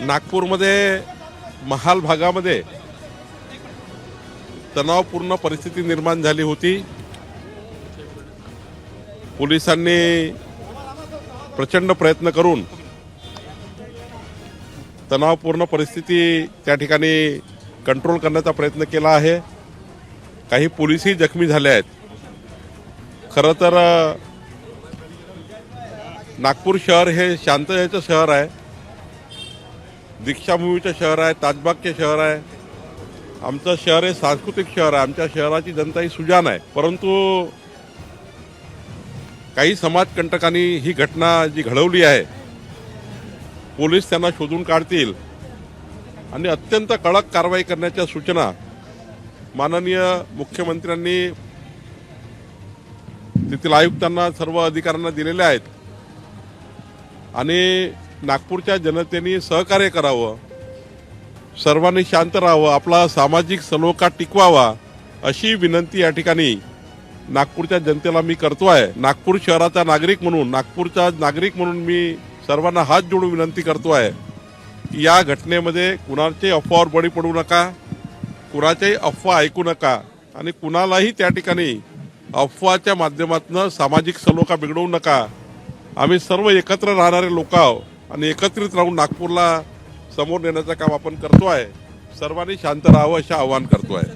नागपूरमध्ये महाल भागामध्ये तणावपूर्ण परिस्थिती निर्माण झाली होती. पोलिसांनी प्रचंड प्रयत्न करून तणावपूर्ण परिस्थिती त्या ठिकाणी कंट्रोल करण्याचा प्रयत्न केला आहे. काही पोलीसही जखमी झाले आहेत. खरं तर नागपूर शहर हे शांततेचं शहर आहे. दीक्षाभूमीचं शहर आहे ताजबागचे शहर आहे. आमचं शहर हे सांस्कृतिक शहर आहे. आमच्या शहराची जनता ही सुजान आहे. परंतु काही समाजकंटकांनी ही घटना जी घडवली आहे पोलीस त्यांना शोधून काढतील आणि अत्यंत कडक कारवाई करण्याच्या सूचना माननीय मुख्यमंत्र्यांनी तेथील आयुक्तांना सर्व अधिकाऱ्यांना दिलेल्या आहेत. आणि नागपूरच्या जनतेने सहकार्य करावं. सर्वांनी शांत राहावं आपला सामाजिक सलोखा टिकवावा अशी विनंती या ठिकाणी नागपूरच्या जनतेला मी करतो आहे. नागपूर शहराचा नागरिक म्हणून नागपूरचा नागरिक म्हणून मी सर्वांना हात जोडून विनंती करतो आहे. की या घटनेमध्ये कुणाचे अफवावर बळी पडू नका कुणाच्याही अफवा ऐकू नका आणि कुणालाही त्या ठिकाणी अफवाच्या माध्यमातून सामाजिक सलोखा बिघडवू नका. आम्ही सर्व एकत्र राहणारे लोक आहोत आणि एकत्रित राहून नागपूरला समोर नेण्याचं काम आपण करतो आहे सर्वांनी शांत राहावं असं आवाहन करतो आहे